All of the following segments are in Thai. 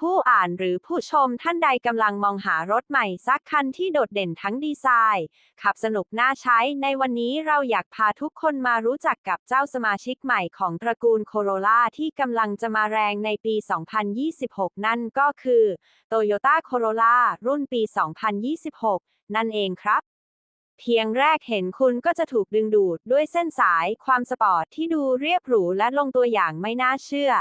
ผู้อ่านหรือผู้ชมท่านใดกำลังมองหารถใหม่สักคันที่โดดเด่นทั้งดีไซน์ ขับสนุกน่าใช้ ในวันนี้เราอยากพาทุกคนมารู้จักกับเจ้าสมาชิกใหม่ของตระกูลโคโรล่าที่กำลังจะมาแรงในปี 2026 นั่นก็คือ Toyota Corolla รุ่นปี 2026 นั่นเองครับเพียงแรกเห็นคุณก็จะถูกดึงดูดด้วยเส้นสายความสปอร์ตที่ดูเรียบหรูและลงตัวอย่างไม่น่าเชื่อ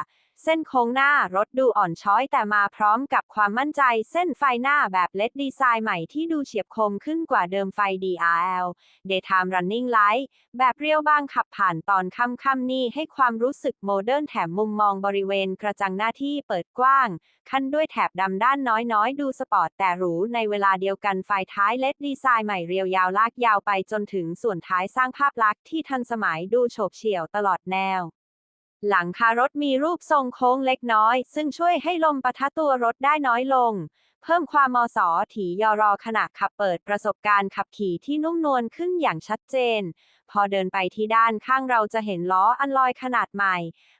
เส้นโค้งหน้ารถดูอ่อนช้อยแต่มาพร้อมกับความมั่นใจ เส้นไฟหน้าแบบเลดดีไซน์ใหม่ที่ดูเฉียบคมขึ้นกว่าเดิมไฟ DRL Daytime Running Light แบบเรียวบางขับผ่านตอนค่ำๆนี่ให้ความรู้สึกโมเดิร์นแถมมุมมองบริเวณกระจังหน้าที่เปิดกว้าง ขั้นด้วยแถบดำด้านน้อยๆ ดูสปอร์ตแต่หรูในเวลาเดียวกันไฟท้ายเลดดีไซน์ใหม่เรียวยาวลากยาวไปจนถึงส่วนท้ายสร้างภาพลักษณ์ที่ทันสมัยดูโฉบเฉี่ยวตลอดแนว หลังคารถมีรูปทรงโค้งเล็กน้อย ซึ่งช่วยให้ลมปะทะตัวรถได้น้อยลง เพิ่มความมอสอถียอรอขณะขับเปิดประสบการณ์ขับขี่ที่นุ่มนวลขึ้นอย่างชัดเจน พอเดินไปที่ด้านข้างเราจะเห็นล้ออันลอยขนาดใหม่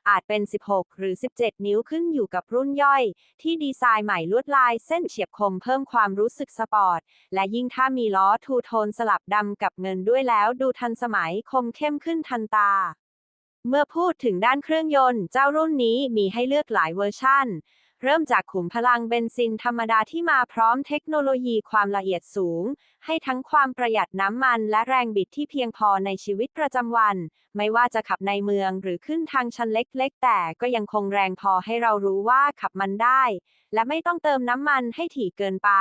อาจเป็น 16 หรือ 17 นิ้วขึ้นอยู่กับรุ่นย่อย ที่ดีไซน์ใหม่ลวดลายเส้นเฉียบคมเพิ่มความรู้สึกสปอร์ต และยิ่งถ้ามีล้อทูโทนสลับดำกับเงินด้วยแล้ว ดูทันสมัยคมเข้มขึ้นทันตา เมื่อพูดถึงด้านเครื่องยนต์ เจ้ารุ่นนี้มีให้เลือกหลายเวอร์ชั่น เริ่มจากขุมพลังเบนซินธรรมดาที่มาพร้อมเทคโนโลยีความละเอียดสูง ให้ทั้งความประหยัดน้ำมันและแรงบิดที่เพียงพอในชีวิตประจำวัน ไม่ว่าจะขับในเมืองหรือขึ้นทางชันเล็กๆ แต่ก็ยังคงแรงพอให้เรารู้ว่าขับมันได้ และไม่ต้องเติมน้ำมันให้ถี่เกินไป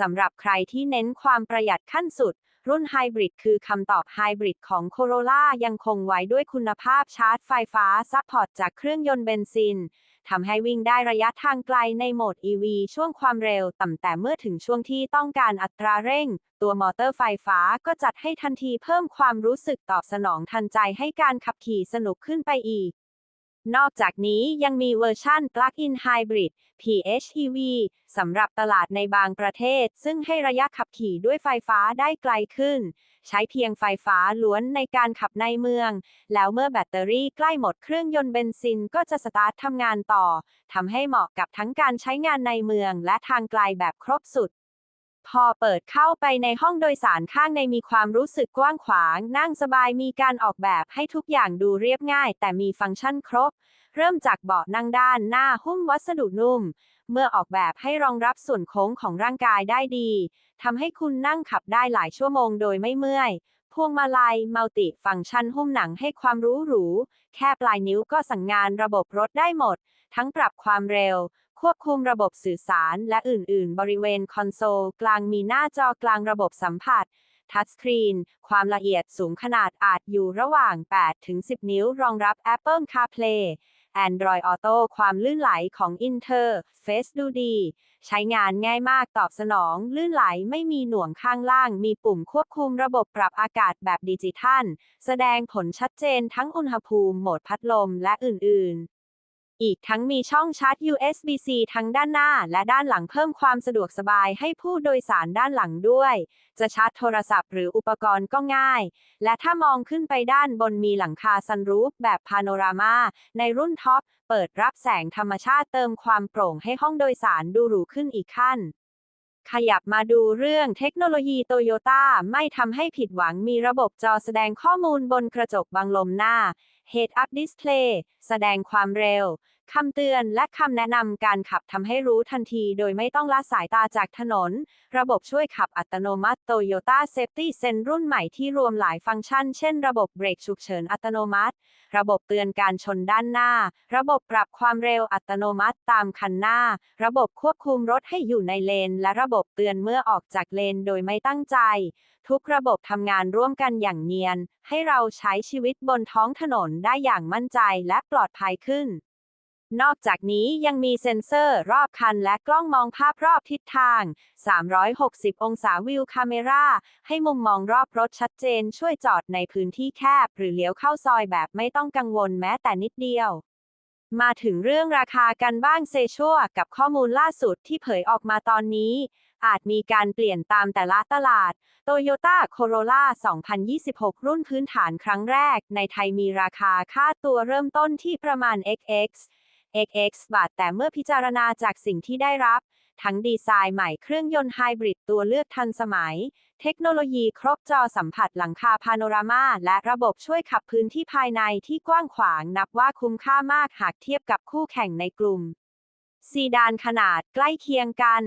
สำหรับใครที่เน้นความประหยัดขั้นสุด รุ่นไฮบริดคือคำตอบไฮบริดของ Corolla ยังคงไว้ด้วยคุณภาพชาร์จไฟฟ้าซัพพอร์ตจากเครื่องยนต์เบนซินทำให้วิ่งได้ระยะทางไกลในโหมด EV ช่วงความเร็วต่ำแต่เมื่อถึงช่วงที่ต้องการอัตราเร่ง ตัวมอเตอร์ไฟฟ้าก็จัดให้ทันทีเพิ่มความรู้สึกตอบสนองทันใจให้การขับขี่สนุกขึ้นไปอีก นอกจากนี้ยังมีเวอร์ชั่น Plug-in Hybrid PHEV สำหรับตลาดในบางประเทศ ซึ่งให้ระยะขับขี่ด้วยไฟฟ้าได้ไกลขึ้น ใช้เพียงไฟฟ้าล้วนในการขับในเมือง แล้วเมื่อแบตเตอรี่ใกล้หมดเครื่องยนต์เบนซินก็จะสตาร์ททำงานต่อ ทำให้เหมาะกับทั้งการใช้งานในเมืองและทางไกลแบบครบสุด พอเปิดเข้าไปในห้องโดยสารข้างในมีความรู้สึกกว้างขวาง นั่งสบายมีการออกแบบให้ทุกอย่างดูเรียบง่าย แต่มีฟังก์ชันครบ เริ่มจากเบาะนั่งด้านหน้าหุ้มวัสดุนุ่ม เมื่อออกแบบให้รองรับส่วนโค้งของร่างกายได้ดีทำให้คุณนั่งขับได้หลายชั่วโมงโดยไม่เมื่อย พวงมาลัยมัลติฟังก์ชันหุ้มหนังให้ความรู้หรู แค่ปลายนิ้วก็สั่งงานระบบรถได้หมด ทั้งปรับความเร็ว ควบคุมระบบสื่อสารและอื่น ๆ บริเวณคอนโซล กลางมีหน้าจอกลางระบบสัมผัส ทัชสกรีน ความละเอียดสูงขนาดอาจอยู่ระหว่าง 8 ถึง 10 นิ้ว รองรับ Apple CarPlay Android Auto ความลื่นไหลของ Interface ดูดี ใช้งานง่ายมากตอบสนอง ลื่นไหลไม่มีหน่วงข้างล่าง มีปุ่มควบคุมระบบปรับอากาศแบบดิจิทัล แสดงผลชัดเจนทั้งอุณหภูมิ โหมดพัดลมและอื่น ๆ อีกทั้งมีช่องชาร์จ USB-C ทั้งด้านหน้าและด้านหลังเพิ่มความสะดวกสบายให้ผู้โดยสารด้านหลังด้วย จะชาร์จโทรศัพท์หรืออุปกรณ์ก็ง่าย และถ้ามองขึ้นไปด้านบนมีหลังคาซันรูฟแบบพาโนรามา ในรุ่นท็อป เปิดรับแสงธรรมชาติเติมความโปร่งให้ห้องโดยสารดูหรูขึ้นอีกขั้น ขยับมาดูเรื่องเทคโนโลยีโตโยต้าไม่ทำให้ผิดหวังมีระบบจอแสดงข้อมูลบนกระจกบังลมหน้า Head Up Display แสดงความเร็ว คำเตือนและคำแนะนำการขับทำให้รู้ทันทีโดยไม่ต้องละสายตาจากถนน ระบบช่วยขับอัตโนมัติ Toyota Safety Sense รุ่นใหม่ที่รวมหลายฟังก์ชัน เช่นระบบเบรกฉุกเฉินอัตโนมัติ ระบบเตือนการชนด้านหน้า ระบบปรับความเร็วอัตโนมัติตามคันหน้า ระบบควบคุมรถให้อยู่ในเลน และระบบเตือนเมื่อออกจากเลน โดยไม่ตั้งใจ ทุกระบบทำงานร่วมกันอย่างเนียน ให้เราใช้ชีวิตบนท้องถนนได้อย่างมั่นใจและปลอดภัยขึ้น นอกจากนี้ยังมีเซ็นเซอร์รอบคันและกล้องมองภาพรอบทิศทาง 360 องศาวิวคาเมราให้มุมมองรอบรถชัดเจนช่วยจอดในพื้นที่แคบ หรือเลี้ยวเข้าซอยแบบไม่ต้องกังวลแม้แต่นิดเดียว มาถึงเรื่องราคากันบ้างเซชัวกับข้อมูลล่าสุดที่เผยออกมาตอนนี้ อาจมีการเปลี่ยนตามแต่ละตลาด Toyota Corolla 2026 รุ่นพื้นฐานครั้งแรก ในไทยมีราคาค่าตัวเริ่มต้นที่ประมาณ XX XX บาท แต่เมื่อพิจารณาจากสิ่งที่ได้รับ ทั้งดีไซน์ใหม่เครื่องยนต์ไฮบริดตัวเลือกทันสมัย เทคโนโลยีครบจอสัมผัสหลังคาพาโนรามา และระบบช่วยขับพื้นที่ภายในที่กว้างขวางนับว่าคุ้มค่ามากหากเทียบกับคู่แข่งในกลุ่ม ซีดานขนาดใกล้เคียงกัน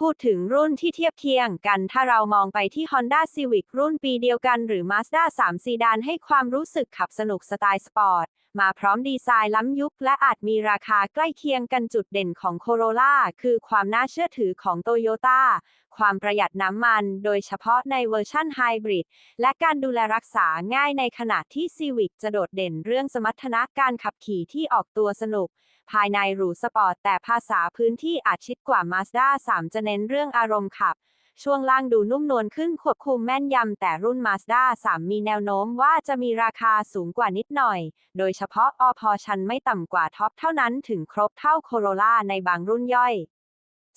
พูดถึงรุ่นที่เทียบเคียงกัน ถ้าเรามองไปที่ Honda Civic รุ่นปีเดียวกันหรือ Mazda 3ซีดานให้ความรู้สึกขับสนุกสไตล์สปอร์ต มาพร้อมดีไซน์ล้ำยุค และอาจมีราคาใกล้เคียงกันจุดเด่นของ Corolla คือความน่าเชื่อถือของ Toyota ความประหยัดน้ำมัน โดยเฉพาะในเวอร์ชั่นไฮบริดและการดูแลรักษาง่ายในขณะที่ Civic จะโดดเด่นเรื่องสมรรถนะการขับขี่ที่ออกตัวสนุก ภายในหรูสปอร์ต แต่ภาษาพื้นที่อาจชิดกว่า Mazda 3 จะเน้นเรื่องอารมณ์ขับ ช่วงล่างดูนุ่มนวลขึ้นควบคุมแม่นยำ แต่รุ่น Mazda 3 มีแนวโน้มว่าจะมีราคาสูงกว่านิดหน่อย โดยเฉพาะอพอชันไม่ต่ำกว่าท็อปเท่านั้นถึงครบเท่า Corolla ในบางรุ่นย่อย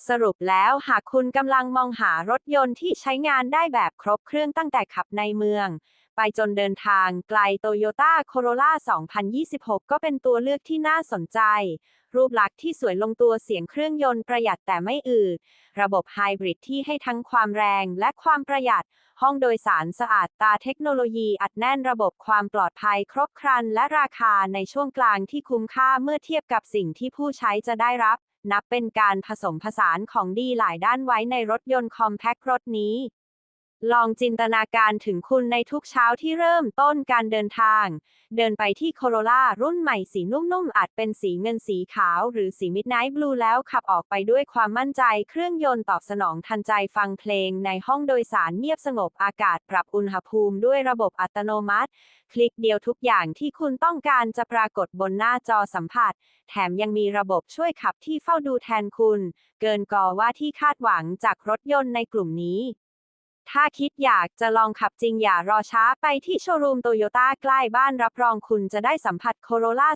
สรุปแล้วหากคุณกำลังมองหารถยนต์ที่ใช้งานได้แบบครบเครื่องตั้งแต่ขับในเมือง ไปจนเดินทางไกล Toyota Corolla 2026 ก็เป็นตัวเลือกที่น่าสนใจ รูปลักษณ์ที่สวยลงตัวเสียงเครื่องยนต์ประหยัดแต่ไม่อืด ระบบไฮบริดที่ให้ทั้งความแรงและความประหยัด ห้องโดยสารสะอาดตาเทคโนโลยีอัดแน่นระบบความปลอดภัยครบครัน และราคาในช่วงกลางที่คุ้มค่าเมื่อเทียบกับสิ่งที่ผู้ใช้จะได้รับ นับเป็นการผสมผสานของดีหลายด้านไว้ในรถยนต์คอมแพครถนี้ ลองจินตนาการถึงคุณในทุกเช้าที่เริ่มต้นการเดินทาง เดินไปที่โคโรล่ารุ่นใหม่สีนุ่มๆ อาจเป็นสีเงินสีขาว หรือสีมิดไนท์บลูแล้วขับออกไปด้วยความมั่นใจ เครื่องยนต์ตอบสนองทันใจฟังเพลงในห้องโดยสารเงียบสงบอากาศปรับอุณหภูมิด้วยระบบอัตโนมัติ คลิกเดียวทุกอย่างที่คุณต้องการจะปรากฏบนหน้าจอสัมผัส แถมยังมีระบบช่วยขับที่เฝ้าดูแทนคุณ เกินกอว่าที่คาดหวังจากรถยนต์ในกลุ่มนี้ ถ้าคิดอยากจะลองขับจริงอย่ารอช้าไปที่โชว์รูมโตโยต้าใกล้บ้านรับรองคุณจะได้สัมผัสโคโรล่า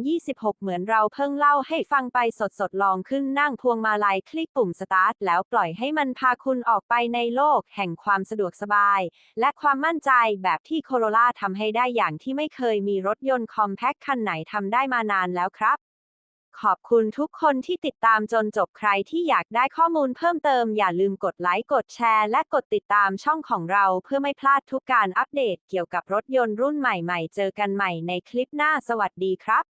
2026 เหมือนเราเพิ่งเล่าให้ฟังไปสดๆ ลองขึ้นนั่งพวงมาลัยคลิกปุ่มสตาร์ทแล้วปล่อยให้มันพาคุณออกไปในโลกแห่งความสะดวกสบาย และความมั่นใจแบบที่โคโรล่าทำให้ได้อย่างที่ไม่เคยมีรถยนต์คอมแพคคันไหนทำได้มานานแล้วครับ ขอบคุณทุกคนที่ติดตามจนจบใครที่อยากได้ข้อมูลเพิ่มเติมอย่าลืมกดไลค์กดแชร์ และกดติดตามช่องของเราเพื่อไม่พลาดทุกการอัปเดตเกี่ยวกับรถยนต์รุ่นใหม่ๆ เจอกันใหม่ในคลิปหน้าสวัสดีครับ